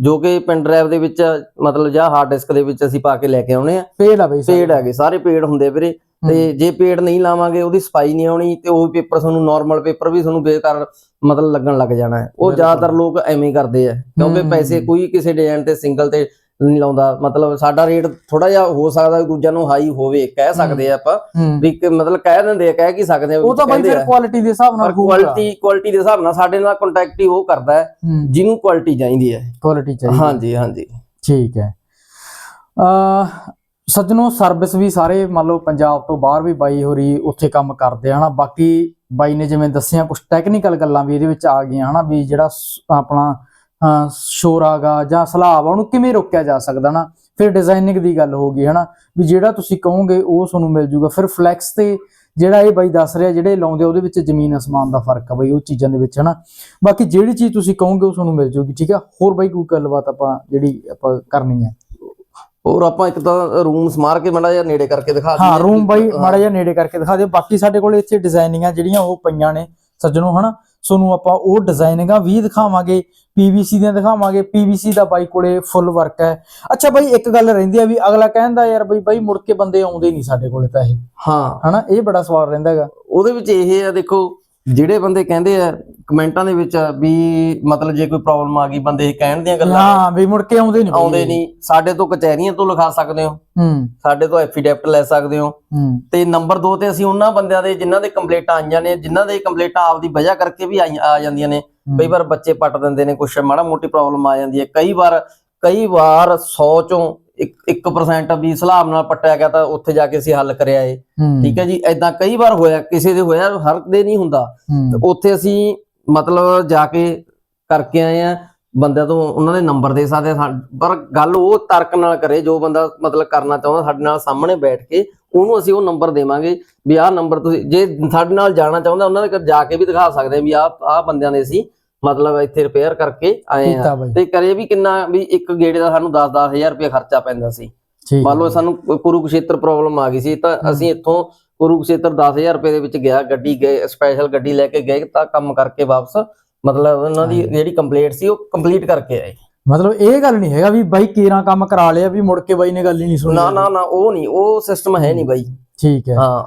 S1: ਜੋ ਕਿ ਪੈਨ ਡਰਾਈਵ ਦੇ ਵਿੱਚ ਮਤਲਬ ਜਾਂ ਹਾਰਡ ਡਿਸਕ ਦੇ ਵਿੱਚ ਅਸੀਂ ਪਾ ਕੇ ਲੈ ਕੇ ਆਉਣੇ ਆ।
S2: ਪੇੜ ਆ ਬਈ।
S1: ਪੇਡ ਹੈਗੇ ਸਾਰੇ ਪੇਡ ਹੁੰਦੇ ਵੀਰੇ। ਤੇ ਜੇ ਪੇਡ ਨਹੀਂ ਲਾਵਾਂਗੇ ਉਹਦੀ ਸਫ਼ਾਈ ਨਹੀਂ ਆਉਣੀ ਤੇ ਉਹ ਪੇਪਰ ਤੁਹਾਨੂੰ ਨਾਰਮਲ ਪੇਪਰ ਵੀ ਤੁਹਾਨੂੰ ਬੇਕਾਰ ਮਤਲਬ ਲੱਗਣ ਲੱਗ ਜਾਣਾ ਹੈ। ਉਹ। ਜ਼ਿਆਦਾਤਰ ਲੋਕ ਐਵੇਂ ਕਰਦੇ ਆ ਕਿਉਂਕਿ। ਪੈਸੇ ਕੋਈ ਕਿਸੇ ਡਿਜ਼ਾਈਨ ਤੇ ਸਿੰਗਲ ਤੇ ਨਹੀਂ ਲਾਉਂਦਾ। ਮਤਲਬ ਸਾਡਾ ਰੇਟ ਥੋੜਾ ਜਿਹਾ ਹੋ ਸਕਦਾ ਦੂਜਿਆਂ ਨੂੰ ਹਾਈ ਹੋਵੇ ਕਹਿ ਸਕਦੇ ਆ ਆਪਾਂ ਵੀ ਮਤਲਬ ਕਹਿ ਦਿੰਦੇ ਆ ਕਹਿ ਕੀ ਸਕਦੇ ਆ
S2: ਉਹ ਤਾਂ ਬਾਈ ਫਿਰ। ਕੁਆਲਿਟੀ ਦੇ ਹਿਸਾਬ ਨਾਲ
S1: ਕੁਆਲਿਟੀ ਕੁਆਲਿਟੀ ਦੇ ਹਿਸਾਬ ਨਾਲ ਸਾਡੇ ਨਾਲ ਕੰਟੈਕਟ ਹੀ ਉਹ ਕਰਦਾ ਹੈ ਜਿਹਨੂੰ ਕੁਆਲਿਟੀ ਚਾਹੀਦੀ ਹੈ।
S2: ਕੁਆਲਿਟੀ ਚਾਹੀਦੀ
S1: ਹਾਂਜੀ ਹਾਂਜੀ।
S2: ਠੀਕ ਹੈ। ਅ ਸੱਜਣੋ ਸਰਵਿਸ ਵੀ ਸਾਰੇ ਮੰਨ ਲਓ ਪੰਜਾਬ ਤੋਂ ਬਾਹਰ ਵੀ ਬਾਈ ਹੋਰੀ ਉੱਥੇ ਕੰਮ ਕਰਦੇ ਆ ਹਨਾ। ਬਾਕੀ ਬਾਈ ਨੇ ਜਿਵੇਂ ਦੱਸਿਆ ਕੁਝ ਟੈਕਨੀਕਲ ਗੱਲਾਂ ਵੀ ਇਹਦੇ ਵਿੱਚ ਆ ਗਈਆਂ ਹਨਾ ਵੀ ਜਿਹੜਾ ਆਪਣਾ ਅ, ਸ਼ੋਰ ਆਗਾ ਜਾਂ ਸਲਾਬ ਆ ਉਹਨੂੰ ਕਿਵੇਂ ਰੋਕਿਆ ਜਾ ਸਕਦਾ ਨਾ ਫਿਰ ਡਿਜ਼ਾਈਨਿੰਗ ਦੀ ਗੱਲ ਹੋ ਗਈ ਹਨਾ ਵੀ ਜਿਹੜਾ ਤੁਸੀਂ ਕਹੋਗੇ ਉਹ ਤੁਹਾਨੂੰ ਮਿਲ ਜੂਗਾ। ਫਿਰ ਫਲੈਕਸ ਤੇ ਜਿਹੜਾ ਇਹ ਬਾਈ ਦੱਸ ਰਿਹਾ ਜਿਹੜੇ ਲਾਉਂਦੇ ਆ, ਉਹਦੇ ਵਿੱਚ ਜ਼ਮੀਨ ਅਸਮਾਨ ਦਾ ਫ਼ਰਕ ਆ ਬਾਈ ਉਹ ਚੀਜ਼ਾਂ ਦੇ ਵਿੱਚ ਹਨਾ। ਬਾਕੀ ਜਿਹੜੀ ਚੀਜ਼ ਤੁਸੀਂ ਕਹੋਗੇ ਉਹ ਤੁਹਾਨੂੰ ਮਿਲ ਜੂਗੀ ਠੀਕ ਆ। ਹੋਰ ਬਾਈ ਕੋਈ ਗੱਲਬਾਤ ਆਪਾਂ ਜਿਹੜੀ ਆਪਾਂ ਕਰਨੀ ਹੈ
S1: ਹੋਰ ਆਪਾਂ ਇੱਕ ਤਾਂ ਰੂਮ ਸਮਾਰ ਕੇ ਮੜਾ ਜਿਹਾ ਨੇੜੇ ਕਰਕੇ ਦਿਖਾ
S2: ਹਾਂ ਰੂਮ ਬਾਈ। ਮਾੜਾ ਜਿਹਾ ਨੇੜੇ ਕਰਕੇ ਦਿਖਾ ਦਿਓ। ਬਾਕੀ ਸਾਡੇ ਕੋਲ ਇੱਥੇ ਡਿਜ਼ਾਈਨਿੰਗਾਂ ਜਿਹੜੀਆਂ ਉਹ ਪਈਆਂ ਨੇ ਸੱਜਣੋ ਹਨਾ? ਤੁਹਾਨੂੰ ਆਪਾਂ ਉਹ ਡਿਜ਼ਾਈਨਿੰਗਾਂ ਵੀ ਦਿਖਾਵਾਂਗੇ। ਪੀਵੀਸੀ ਦੀਆਂ ਦਿਖਾਵਾਂਗੇ। ਪੀਵੀਸੀ ਦਾ ਬਾਈ ਕੋਲੇ ਫੁੱਲ ਵਰਕ ਹੈ। ਅੱਛਾ ਬਾਈ ਇੱਕ ਗੱਲ ਰਹਿੰਦੀ ਆ ਵੀ ਅਗਲਾ ਕਹਿੰਦਾ ਯਾਰ ਬਈ ਬਾਈ ਮੁੜ ਕੇ ਬੰਦੇ ਆਉਂਦੇ ਨਹੀਂ ਸਾਡੇ ਕੋਲੇ ਤਾਂ ਇਹ
S1: ਹਾਂ।
S2: ਹਨਾ? ਇਹ ਬੜਾ ਸਵਾਲ ਰਹਿੰਦਾ ਹੈਗਾ।
S1: ਉਹਦੇ ਵਿੱਚ ਇਹ ਆ ਦੇਖੋ ਜਿਹੜੇ ਬੰਦੇ ਕਹਿੰਦੇ ਆ ਕਮੈਂਟਾਂ ਦੇ ਵਿੱਚ ਵੀ ਮਤਲਬ ਜੇ ਕੋਈ ਪ੍ਰੋਬਲਮ ਆ ਗਈ ਬੰਦੇ ਇਹ ਕਹਿਣ ਦੀਆਂ ਗੱਲਾਂ
S2: ਹਾਂ ਵੀ ਮੁੜ ਕੇ ਆਉਂਦੇ ਨਹੀਂ
S1: ਆਉਂਦੇ। ਨਹੀਂ ਸਾਡੇ ਤੋਂ ਕਚਹਿਰੀਆਂ ਤੋਂ ਲਿਖਾ ਸਕਦੇ ਹੋ।
S2: ਹੂੰ।
S1: ਸਾਡੇ ਤੋਂ ਐਫੀਡੈਵਿਟ ਲੈ ਸਕਦੇ ਹੋ।
S2: ਹੂੰ।
S1: ਤੇ ਨੰਬਰ 2 ਤੇ ਅਸੀਂ ਉਹਨਾਂ ਬੰਦਿਆਂ ਦੇ ਜਿਨ੍ਹਾਂ ਦੇ ਕੰਪਲੇਂਟਾਂ ਆਈਆਂ ਨੇ ਜਿਨ੍ਹਾਂ ਦੇ ਕੰਪਲੇਂਟਾਂ ਆਪਦੀ ਵਜ੍ਹਾ ਕਰਕੇ ਵੀ ਆ ਜਾਂਦੀਆਂ ਨੇ। ਕਈ ਵਾਰ ਬੱਚੇ ਪੱਟ ਦਿੰਦੇ ਨੇ ਕੁਛ ਮਾੜਾ ਮੋਟੀ ਪ੍ਰੋਬਲਮ ਆ ਜਾਂਦੀ ਹੈ। ਕਈ ਵਾਰ ਕਈ ਵਾਰ 100 ਚੋਂ 1% ਵੀ ਸਲਾਬ ਨਾਲ ਪੱਟਿਆ ਗਿਆ ਤਾਂ ਉੱਥੇ ਜਾ ਕੇ ਅਸੀਂ ਹੱਲ ਕਰਿਆ ਏ ਠੀਕ ਹੈ ਜੀ? ਐਦਾਂ ਕਈ ਵਾਰ ਹੋਇਆ ਕਿਸੇ ਦੇ ਹੋਇਆ ਹਰ ਦੇ ਨਹੀਂ ਹੁੰਦਾ। ਤੇ ਉੱਥੇ ਅਸੀਂ ਮਤਲਬ ਜਾ ਕੇ ਕਰਕੇ ਆਏ ਆ ਬੰਦਿਆਂ ਤੋਂ ਉਹਨਾਂ ਦੇ ਨੰਬਰ ਦੇ ਸਕਦੇ ਪਰ ਗੱਲ ਉਹ ਤਰਕ ਨਾਲ ਕਰੇ ਜੋ ਬੰਦਾ ਮਤਲਬ ਕਰਨਾ ਚਾਹੁੰਦਾ ਸਾਡੇ ਨਾਲ ਸਾਹਮਣੇ ਬੈਠ ਕੇ ਉਹਨੂੰ ਅਸੀਂ ਉਹ ਨੰਬਰ ਦੇਵਾਂਗੇ ਵੀ ਆਹ ਨੰਬਰ ਤੁਸੀਂ ਜੇ ਸਾਡੇ ਨਾਲ ਜਾਣਾ ਚਾਹੁੰਦਾ ਉਹਨਾਂ ਦੇ ਜਾ ਕੇ ਵੀ ਦਿਖਾ ਸਕਦੇ ਆ ਵੀ ਆਹ ਆਹ ਬੰਦਿਆਂ ਦੇ ਅਸੀਂ ਮਤਲਬ ਇੱਥੇ ਰਿਪੇਅਰ ਕਰਕੇ ਆਏ ਆ। ਤੇ ਕਰੇ ਵੀ ਕਿੰਨਾ ਵੀ ਇੱਕ ਗੇੜੇ ਦਾ ਸਾਨੂੰ 10-10000 ਰੁਪਏ ਖਰਚਾ ਪੈਂਦਾ ਸੀ। ਮੰਨ ਲਓ ਸਾਨੂੰ ਕੁਰੂਕਸ਼ੇਤਰ ਪ੍ਰੋਬਲਮ ਆ ਗਈ ਸੀ ਤਾਂ ਅਸੀਂ ਇੱਥੋਂ ਕੁਰੂਕਸ਼ੇਤਰ 10000 ਰੁਪਏ ਦੇ ਵਿੱਚ ਗਿਆ ਗੱਡੀ ਗਏ ਸਪੈਸ਼ਲ ਗੱਡੀ ਲੈ ਕੇ ਗਏ ਤਾਂ ਕੰਮ ਕਰਕੇ ਵਾਪਸ ਮਤਲਬ ਉਹਨਾਂ ਦੀ ਜਿਹੜੀ ਕੰਪਲੀਟ ਸੀ ਉਹ ਕੰਪਲੀਟ ਕਰਕੇ ਆਏ।
S2: ਮਤਲਬ ਇਹ ਗੱਲ ਨਹੀਂ ਹੈਗਾ ਵੀ ਬਾਈ ਕੇਰਾਂ ਕੰਮ ਕਰਾ ਲਿਆ ਵੀ ਮੁੜ ਕੇ ਬਾਈ ਨੇ ਗੱਲ ਹੀ ਨਹੀਂ ਸੁਣੀ।
S1: ਨਾ ਨਾ ਨਾ ਉਹ ਨਹੀਂ ਉਹ ਸਿਸਟਮ ਹੈ ਨਹੀਂ ਬਾਈ।
S2: ਠੀਕ ਹੈ।
S1: ਹਾਂ।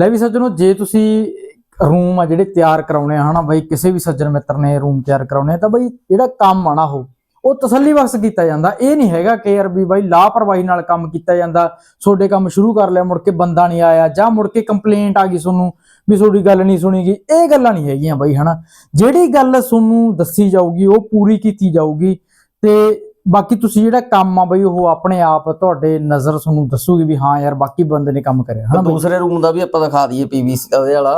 S2: ਲੈ ਵੀ ਸੱਜਣੋ ਜੇ ਤੁਸੀਂ ਰੂਮ ਆ ਜਿਹੜੇ ਤਿਆਰ ਕਰਾਉਣੇ ਆ, ਹਨਾ ਬਾਈ, ਕਿਸੇ ਵੀ ਸੱਜਣ ਮਿੱਤਰ ਨੇ ਰੂਮ ਤਿਆਰ ਕਰਾਉਣੇ ਆ, ਤਾਂ ਬਾਈ ਜਿਹੜਾ ਕੰਮ ਆ ਨਾ ਉਹ ਉਹ ਤਸੱਲੀ ਬਖਸ਼ ਕੀਤਾ ਜਾਂਦਾ। ਇਹ ਨਹੀਂ ਹੈਗਾ ਕਿ ਯਾਰ ਵੀ ਬਾਈ ਲਾਪਰਵਾਹੀ ਨਾਲ ਕੰਮ ਕੀਤਾ ਜਾਂਦਾ, ਤੁਹਾਡੇ ਕੰਮ ਸ਼ੁਰੂ ਕਰ ਲਿਆ, ਮੁੜ ਕੇ ਬੰਦਾ ਨਹੀਂ ਆਇਆ, ਜਾਂ ਮੁੜ ਕੇ ਕੰਪਲੇਂਟ ਆ ਗਈ ਤੁਹਾਨੂੰ ਵੀ ਤੁਹਾਡੀ ਗੱਲ ਨਹੀਂ ਸੁਣੀ ਗਈ। ਇਹ ਗੱਲਾਂ ਨਹੀਂ ਹੈਗੀਆਂ ਬਾਈ, ਹਨਾ। ਜਿਹੜੀ ਗੱਲ ਤੁਹਾਨੂੰ ਦੱਸੀ ਜਾਊਗੀ, ਉਹ ਪੂਰੀ ਕੀਤੀ ਜਾਊਗੀ, ਤੇ ਬਾਕੀ ਤੁਸੀਂ ਜਿਹੜਾ ਕੰਮ ਆ ਬਈ ਉਹ ਆਪਣੇ ਆਪ ਤੁਹਾਡੇ ਨਜ਼ਰ ਤੁਹਾਨੂੰ ਦੱਸੂਗੀ ਵੀ ਹਾਂ ਯਾਰ ਬਾਕੀ ਬੰਦੇ ਨੇ ਕੰਮ ਕਰਿਆ ਹਨਾ?
S1: ਦੂਸਰੇ ਰੂਮ ਦਾ ਵੀ ਆਪਾਂ ਦਿਖਾ ਦਈਏ ਪੀਵੀਸੀ ਉਹਦੇ ਵਾਲਾ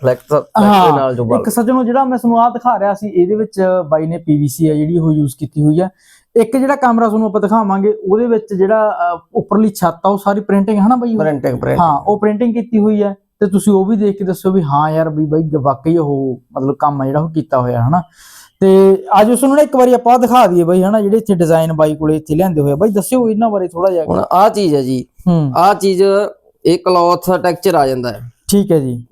S1: ਫਲੈਕਸ ਦੇ ਨਾਲ ਜੋ ਬਲ
S2: ਇੱਕ ਸੱਜਣੋ ਜਿਹੜਾ ਮੈਂ ਤੁਹਾਨੂੰ ਆਹ ਦਿਖਾ ਰਿਹਾ ਸੀ ਇਹਦੇ ਵਿੱਚ ਬਾਈ ਨੇ ਪੀਵੀਸੀ ਆ ਜਿਹੜੀ ਉਹ ਯੂਜ਼ ਕੀਤੀ ਹੋਈ ਆ ਇੱਕ ਜਿਹੜਾ ਕਮਰਾ ਤੁਹਾਨੂੰ ਆਪਾਂ ਦਿਖਾਵਾਂਗੇ ਉਹਦੇ ਵਿੱਚ ਜਿਹੜਾ ਉੱਪਰਲੀ ਛੱਤ ਆ ਉਹ ਸਾਰੀ ਪ੍ਰਿੰਟਿੰਗ ਹੈ ਨਾ ਬਾਈ ਉਹ?
S1: ਪ੍ਰਿੰਟਿੰਗ ਪ੍ਰਿੰਟ
S2: ਹਾਂ ਉਹ ਪ੍ਰਿੰਟਿੰਗ ਕੀਤੀ ਹੋਈ ਹੈ ਤੇ ਤੁਸੀਂ ਉਹ ਵੀ ਦੇਖ ਕੇ ਦੱਸੋ ਵੀ ਹਾਂ ਯਾਰ ਵੀ ਬਾਈ ਵਾਕਈ ਉਹ ਮਤਲਬ ਕੰਮ ਆ ਜਿਹੜਾ ਉਹ ਕੀਤਾ ਹੋਇਆ ਹਨਾ ਤੇ ਅੱਜ ਉਸ ਨੂੰ ਨਾ ਇੱਕ ਵਾਰੀ ਆਪਾਂ ਦਿਖਾ ਦਈਏ ਬਾਈ ਹਨਾ ਜਿਹੜੇ ਇੱਥੇ ਡਿਜ਼ਾਈਨ ਬਾਈ ਕੋਲੇ ਇੱਥੇ ਲਿਆਂਦੇ ਹੋਏ ਬਾਈ ਦੱਸਿਓ ਇਹਨਾਂ ਬਾਰੇ ਥੋੜਾ ਜਿਹਾ
S1: ਹੁਣ ਆਹ ਚੀਜ਼ ਹੈ ਜੀ।
S2: ਹੂੰ।
S1: ਆਹ ਚੀਜ਼ ਇਹ ਕਲੌਥ ਟੈਕਸਚਰ ਆ ਜਾਂਦਾ ਹੈ।
S2: ਠੀਕ ਹੈ ਜੀ।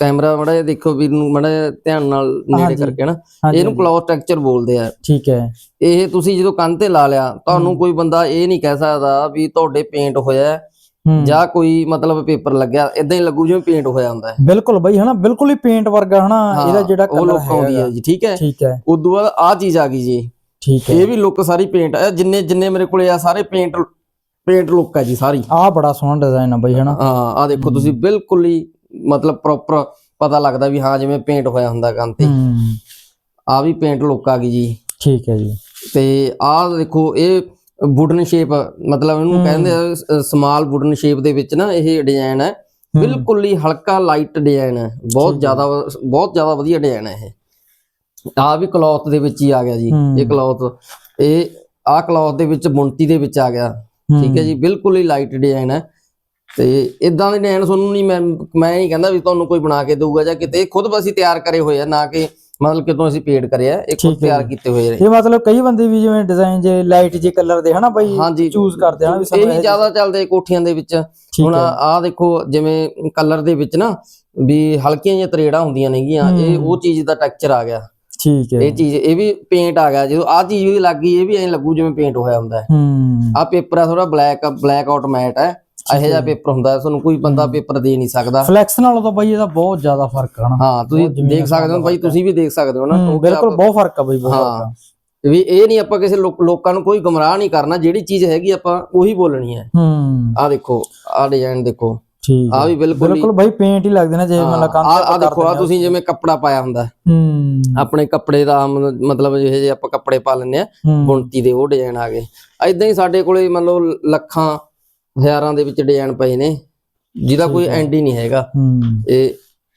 S1: ਕੈਮਰਾ ਮੜਾ ਜਿਹਾ ਦੇਖੋ ਵੀਰ ਨੂੰ ਮੜਾ ਧਿਆਨ ਨਾਲ ਨੇੜੇ
S2: ਹਾਂਜੀ।
S1: ਕਰਕੇ ਨਾ।
S2: ਹਾਂਜੀ
S1: ਇਹਨੂੰ ਕਲੌਥ ਟੈਕਸਚਰ ਬੋਲਦੇ ਆ।
S2: ਠੀਕ ਹੈ।
S1: ਇਹ ਤੁਸੀਂ ਜਦੋਂ ਕੰਨ ਤੇ ਲਾ ਲਿਆ ਤੁਹਾਨੂੰ ਕੋਈ ਬੰਦਾ ਇਹ ਨਹੀਂ ਕਹਿ ਸਕਦਾ ਵੀ ਤੁਹਾਡੇ ਪੇਂਟ ਹੋਇਆ ਹੂੰ। ਜਾਂ ਕੋਈ ਮਤਲਬ ਪੇਪਰ ਲੱਗਿਆ ਇਦਾਂ ਹੀ ਲੱਗੂ ਜਿਵੇਂ ਪੇਂਟ ਹੋਇਆ ਹੁੰਦਾ ਹੈ।
S2: ਬਿਲਕੁਲ ਬਾਈ ਹਨਾ ਬਿਲਕੁਲ ਹੀ ਪੇਂਟ ਵਰਗਾ ਹਨਾ ਇਹਦਾ ਜਿਹੜਾ
S1: ਉਹ
S2: ਕਲਰ
S1: ਲੁੱਕ ਆਉਂਦੀ ਹੈ ਜੀ ਠੀਕ ਹੈ?
S2: ਠੀਕ ਹੈ।
S1: ਉਦੋਂ ਬਾਅਦ ਆਹ ਚੀਜ਼ ਆ ਗਈ ਜੀ।
S2: ਠੀਕ ਹੈ।
S1: ਇਹ ਵੀ ਲੁੱਕ ਸਾਰੀ ਪੇਂਟ ਹੈ ਜਿੰਨੇ ਜਿੰਨੇ ਮੇਰੇ ਕੋਲੇ ਆ ਸਾਰੇ ਪੇਂਟ ਪੇਂਟ ਲੁੱਕ ਹੈ ਜੀ ਸਾਰੀ।
S2: ਆਹ ਬੜਾ ਸੋਹਣਾ ਡਿਜ਼ਾਈਨ ਆ ਬਾਈ ਹਨਾ।
S1: ਹਾਂ ਆ ਦੇਖੋ ਤੁਸੀਂ ਬਿਲਕੁਲ ਹੀ ਮਤਲਬ ਪ੍ਰੋਪਰ ਪਤਾ ਲੱਗਦਾ ਵੀ ਹਾਂ ਜਿਵੇਂ ਪੇਂਟ ਹੋਇਆ ਹੁੰਦਾ ਕੰਨ ਤੇ। ਆ ਵੀ ਪੇਂਟ ਲੁੱਕ ਆ ਗਈ ਜੀ।
S2: ਠੀਕ ਹੈ ਜੀ।
S1: ਤੇ ਆਹ ਦੇਖੋ ਇਹ ਵੁਡਨ ਸ਼ੇਪ ਮਤਲਬ ਇਹਨੂੰ ਕਹਿੰਦੇ ਆ ਸਮਾਲ ਵੁਡਨ ਸ਼ੇਪ ਦੇ ਵਿੱਚ ਨਾ ਇਹ ਡਿਜ਼ਾਈਨ ਹੈ। ਬਿਲਕੁਲ ਹੀ ਹਲਕਾ ਲਾਈਟ ਡਿਜ਼ਾਈਨ ਹੈ। ਬਹੁਤ। ਜ਼ਿਆਦਾ ਬਹੁਤ ਜ਼ਿਆਦਾ ਵਧੀਆ ਡਿਜ਼ਾਈਨ ਹੈ ਇਹ। ਆ ਵੀ ਕਲੌਥ ਦੇ ਵਿੱਚ ਹੀ ਆ ਗਿਆ ਜੀ। ਇਹ ਕਲੌਥ ਇਹ ਆ ਕਲੌਥ ਦੇ ਵਿੱਚ ਬੁਣਤੀ ਦੇ ਵਿੱਚ ਆ ਗਿਆ। ਠੀਕ ਹੈ ਜੀ ਬਿਲਕੁਲ ਹੀ ਲਾਈਟ ਡਿਜ਼ਾਈਨ ਹੈ। ਤੇ ਇਦਾਂ ਦੇ ਡਿਜ਼ਾਈਨ ਤੁਹਾਨੂੰ ਨਹੀਂ ਮੈਂ ਮੈਂ ਹੀ ਕਹਿੰਦਾ ਵੀ ਤੁਹਾਨੂੰ ਕੋਈ ਬਣਾ ਕੇ ਦੇਊਗਾ ਜਾਂ ਕਿਤੇ ਖੁਦ ਅਸੀਂ ਤਿਆਰ ਕਰੇ ਹੋਏ ਆ ਨਾ ਕਿ ਮਤਲਬ ਕਿਤੋਂ ਅਸੀਂ ਪੇਡ ਕਰਿਆ ਇਹ ਖੁਦ ਤਿਆਰ। ਕੀਤੇ ਹੋਏ ਨੇ
S2: ਇਹ ਮਤਲਬ ਕਈ ਬੰਦੇ ਵੀ ਜਿਵੇਂ ਡਿਜ਼ਾਈਨ ਜੇ ਲਾਈਟ ਜੇ ਕਲਰ ਦੇ ਹਨਾ ਬਾਈ ਚੂਜ਼ ਕਰਦੇ ਹਨਾ ਵੀ ਸਾਨੂੰ
S1: ਜ਼ਿਆਦਾ ਚੱਲਦੇ ਕੋਠੀਆਂ ਦੇ ਵਿੱਚ। ਹੁਣ ਆਹ ਦੇਖੋ ਜਿਵੇਂ ਕਲਰ ਦੇ ਵਿੱਚ ਨਾ ਵੀ ਹਲਕੀਆਂ ਜਿਹੀਆਂ ਤਰੇੜਾਂ ਹੁੰਦੀਆਂ ਨੇਗੀਆਂ ਇਹ। ਉਹ ਚੀਜ਼ ਦਾ ਟੈਕਸਚਰ ਆ ਗਿਆ।
S2: ਠੀਕ ਹੈ।
S1: ਇਹ ਚੀਜ਼ ਇਹ ਵੀ ਪੇਂਟ ਆ ਗਿਆ। ਜਦੋਂ ਆਹ ਚੀਜ਼ ਵੀ ਲੱਗ ਗਈ ਇਹ ਵੀ ਐਂ ਲੱਗੂ ਜਿਵੇਂ ਪੇਂਟ ਹੋਇਆ ਹੁੰਦਾ ਹੈ।
S2: ਹੂੰ।
S1: ਆਹ ਪੇਪਰ ਆ ਥੋੜਾ ਬਲੈਕ ਬਲੈਕ ਆਊਟ ਮੈਟ ਹੈ। ਇਹੋ ਜਿਹਾ ਪੇਪਰ ਹੁੰਦਾ ਤੁਹਾਨੂੰ ਕੋਈ ਬੰਦਾ ਪੇਪਰ ਦੇ ਨਹੀਂ ਸਕਦਾ।
S2: ਫਲੈਕਸ ਨਾਲੋਂ ਤਾਂ ਬਾਈ ਇਹਦਾ ਬਹੁਤ ਜ਼ਿਆਦਾ ਫ਼ਰਕ ਹੈ ਨਾ।
S1: ਹਾਂ ਤੁਸੀਂ ਦੇਖ ਸਕਦੇ ਹੋ ਭਾਈ ਤੁਸੀਂ ਵੀ ਦੇਖ ਸਕਦੇ ਹੋ ਨਾ।
S2: ਬਿਲਕੁਲ ਬਹੁਤ ਫ਼ਰਕ ਆ ਬਾਈ ਬਹੁਤ
S1: ਹਾਂ।
S2: ਆ।
S1: ਵੀ ਇਹ ਨਹੀਂ ਆਪਾਂ ਕਿਸੇ ਲੋਕ- ਨੂੰ ਕੋਈ ਗੁੰਮਰਾਹ ਨਹੀਂ ਕਰਨਾ ਜਿਹੜੀ ਚੀਜ਼ ਹੈਗੀ ਆਪਾਂ ਉਹੀ ਬੋਲਣੀ ਹੈ।
S2: ਹੂੰ।
S1: ਆਹ ਦੇਖੋ ਆਹ ਡਿਜ਼ਾਈਨ ਦੇਖੋ।
S2: ਠੀਕ ਹੈ
S1: ਵੀ ਬਿਲਕੁਲ
S2: ਬਿਲਕੁਲ ਬਾਈ ਪੇਂਟ ਹੀ ਲੱਗਦੇ ਨੇ ਜੇ ਮਤਲਬ ਕੰਮ
S1: ਆਹ ਦੇਖੋ ਆ ਤੁਸੀਂ ਜਿਵੇਂ ਕੱਪੜਾ ਪਾਇਆ ਹੁੰਦਾ। ਹੈ, ਆਪਣੇ ਕੱਪੜੇ ਦਾ ਮਤਲਬ ਜਿਹੇ ਜੇ ਆਪਾਂ ਕੱਪੜੇ ਪਾ ਲੈਂਦੇ ਆ ਬੁਣਤੀ ਦੇ ਉਹ ਡਿਜ਼ਾਈਨ ਆ ਗਏ। ਐਦਾਂ ਹੀ ਸਾਡੇ ਕੋਲੇ ਮਤਲਬ ਲੱਖਾਂ ਹਜ਼ਾਰਾਂ ਦੇ ਵਿੱਚ ਡਿਜ਼ਾਈਨ ਪਏ ਨੇ ਜਿਹਦਾ ਕੋਈ ਐਂਡ ਹੀ ਨਹੀਂ ਹੈਗਾ। ਇਹ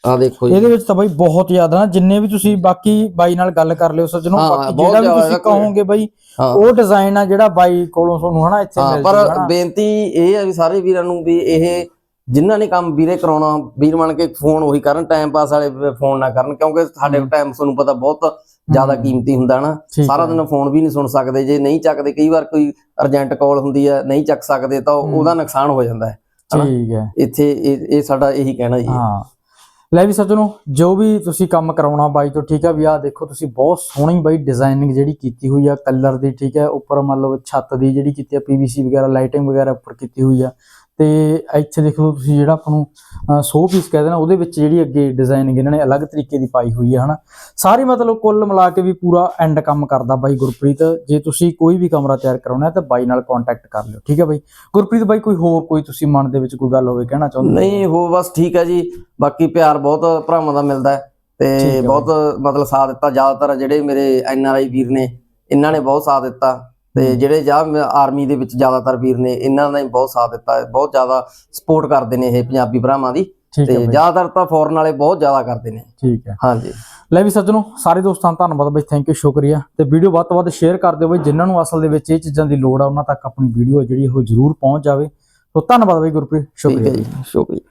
S1: ਆ ਦੇਖੋ ਜੀ।
S2: ਇਹਦੇ ਵਿੱਚ ਤਾਂ ਬਾਈ ਬਹੁਤ ਜ਼ਿਆਦਾ ਜਿੰਨੇ ਵੀ ਤੁਸੀਂ ਬਾਕੀ ਬਾਈ ਨਾਲ ਗੱਲ ਕਰ ਲਿਓ ਸੱਜਣੋ ਬਾਕੀ ਜਿਹੜਾ ਵੀ ਤੁਸੀਂ ਕਹੋਗੇ ਬਾਈ ਉਹ ਡਿਜ਼ਾਈਨ ਆ ਜਿਹੜਾ ਬਾਈ ਕੋਲੋਂ ਤੁਹਾਨੂੰ ਹਨਾ ਇੱਥੇ ਮਿਲ
S1: ਪਰ ਬੇਨਤੀ ਇਹ ਹੈ ਵੀ ਸਾਰੇ ਵੀਰਾਂ ਨੂੰ ਵੀ ਇਹ ਜਿਨ੍ਹਾਂ ਨੇ ਕੰਮ ਵੀਰੇ ਕਰਾਉਣਾ ਵੀਰ ਬਣ ਕੇ ਫੋਨ ਉਹੀ ਕਰਨ ਟਾਈਮ ਪਾਸ ਵਾਲੇ ਫੋਨ ਨਾ ਕਰਨ ਕਿਉਂਕਿ ਸਾਡੇ ਟਾਈਮ ਤੁਹਾਨੂੰ ਪਤਾ ਬਹੁਤ ਜ਼ਿਆਦਾ ਕੀਮਤੀ ਹੁੰਦਾ ਨਾ ਸਾਰਾ। ਦਿਨ ਫੋਨ ਵੀ ਨਹੀਂ ਸੁਣ ਸਕਦੇ ਜੇ ਨਹੀਂ ਚੱਕਦੇ ਕਈ ਵਾਰ ਕੋਈ ਅਰਜੈਂਟ ਕਾਲ ਹੁੰਦੀ ਹੈ ਨਹੀਂ ਚੱਕ ਸਕਦੇ ਤਾਂ। ਉਹਦਾ ਨੁਕਸਾਨ ਹੋ ਜਾਂਦਾ ਹੈ?
S2: ਠੀਕ ਹੈ
S1: ਇੱਥੇ ਇਹ ਸਾਡਾ ਇਹੀ ਕਹਿਣਾ ਜੀ
S2: ਹਾਂ ਲੈ ਵੀ ਸੱਜਣੋ ਜੋ ਵੀ ਤੁਸੀਂ ਕੰਮ ਕਰਾਉਣਾ ਬਾਈ ਤੋਂ ਠੀਕ ਹੈ ਵੀ ਆਹ ਦੇਖੋ ਤੁਸੀਂ ਬਹੁਤ ਸੋਹਣੀ ਬਾਈ ਡਿਜ਼ਾਈਨਿੰਗ ਜਿਹੜੀ ਕੀਤੀ ਹੋਈ ਆ ਕਲਰ ਦੀ ਠੀਕ ਹੈ ਉੱਪਰ ਮੰਨ ਲਓ ਛੱਤ ਦੀ ਜਿਹੜੀ ਕੀਤੀ ਆ ਪੀਵੀਸੀ ਵਗੈਰਾ ਲਾਈਟਿੰਗ ਵਗੈਰਾ ਉੱਪਰ ਕੀਤੀ ਹੋਈ ਆ ਤੇ ਇੱਥੇ ਦੇਖੋ ਤੁਸੀਂ ਜਿਹੜਾ ਆਪਾਂ ਨੂੰ ਸੋ ਪੀਸ ਕਹਿੰਦੇ ਨੇ ਉਹਦੇ ਵਿੱਚ ਜਿਹੜੀ ਅੱਗੇ ਡਿਜ਼ਾਈਨਿੰਗ ਇਹਨਾਂ ਨੇ ਅਲੱਗ ਤਰੀਕੇ ਦੀ ਪਾਈ ਹੋਈ ਹੈ ਹਨਾ? ਸਾਰੀ ਮਤਲਬ ਕੁੱਲ ਮਿਲਾ ਕੇ ਵੀ ਪੂਰਾ ਐਂਡ ਕੰਮ ਕਰਦਾ ਬਾਈ ਗੁਰਪ੍ਰੀਤ। ਜੇ ਤੁਸੀਂ ਕੋਈ ਵੀ ਕਮਰਾ ਤਿਆਰ ਕਰਾਉਣਾ ਹੈ ਤਾਂ ਬਾਈ ਨਾਲ ਕੰਟੈਕਟ ਕਰ ਲਿਓ ਠੀਕ ਹੈ ਬਾਈ? ਗੁਰਪ੍ਰੀਤ ਬਾਈ ਕੋਈ ਹੋਰ ਕੋਈ ਤੁਸੀਂ ਮਨ ਦੇ ਵਿੱਚ ਕੋਈ ਗੱਲ ਹੋਵੇ ਕਹਿਣਾ ਚਾਹੁੰਦੇ?
S1: ਨਹੀਂ ਹੋ ਬਸ ਠੀਕ ਹੈ ਜੀ। ਬਾਕੀ ਪਿਆਰ ਬਹੁਤ ਭਰਾਵਾਂ ਦਾ ਮਿਲਦਾ ਹੈ ਤੇ ਬਹੁਤ ਮਤਲਬ ਸਾਥ ਦਿੱਤਾ। ਜ਼ਿਆਦਾਤਰ ਜਿਹੜੇ ਮੇਰੇ ਐਨ ਆਰ ਆਈ ਵੀਰ ਨੇ ਇਹਨਾਂ ਨੇ ਬਹੁਤ ਸਾਥ ਦਿੱਤਾ। ਤੇ। ਜਿਹੜੇ ਜਾਂ ਆਰਮੀ ਦੇ ਵਿੱਚ ਜ਼ਿਆਦਾਤਰ ਵੀਰ ਨੇ ਇਹਨਾਂ ਨੇ ਬਹੁਤ ਸਾਥ ਦਿੱਤਾ ਹੈ। ਬਹੁਤ ਜ਼ਿਆਦਾ ਸਪੋਰਟ ਕਰਦੇ ਨੇ ਇਹ ਪੰਜਾਬੀ ਭਰਾਵਾਂ ਦੀ। ਤੇ ਜ਼ਿਆਦਾਤਰ ਤਾਂ ਫੋਰਨ ਵਾਲੇ ਬਹੁਤ ਜ਼ਿਆਦਾ ਕਰਦੇ ਨੇ।
S2: ਠੀਕ ਹੈ।
S1: ਹਾਂਜੀ।
S2: ਲੈ ਵੀ ਸੱਜਣੋ ਸਾਰੇ ਦੋਸਤਾਂ ਦਾ ਧੰਨਵਾਦ ਬਾਈ ਥੈਂਕ ਯੂ ਸ਼ੁਕਰੀਆ। ਤੇ ਵੀਡੀਓ ਵੱਧ ਤੋਂ ਵੱਧ ਸ਼ੇਅਰ ਕਰ ਦਿਓ ਬਾਈ ਜਿਨ੍ਹਾਂ ਨੂੰ ਅਸਲ ਦੇ ਵਿੱਚ ਇਹ ਚੀਜ਼ਾਂ ਦੀ ਲੋੜ ਆ ਉਹਨਾਂ ਤੱਕ ਆਪਣੀ ਵੀਡੀਓ ਜਿਹੜੀ ਉਹ ਜ਼ਰੂਰ ਪਹੁੰਚ ਜਾਵੇ। ਸੋ ਧੰਨਵਾਦ ਬਾਈ ਗੁਰਪ੍ਰੀਤ ਸ਼ੁਕਰੀਆ।
S1: ਜੀ ਸ਼ੁਕਰੀਆ।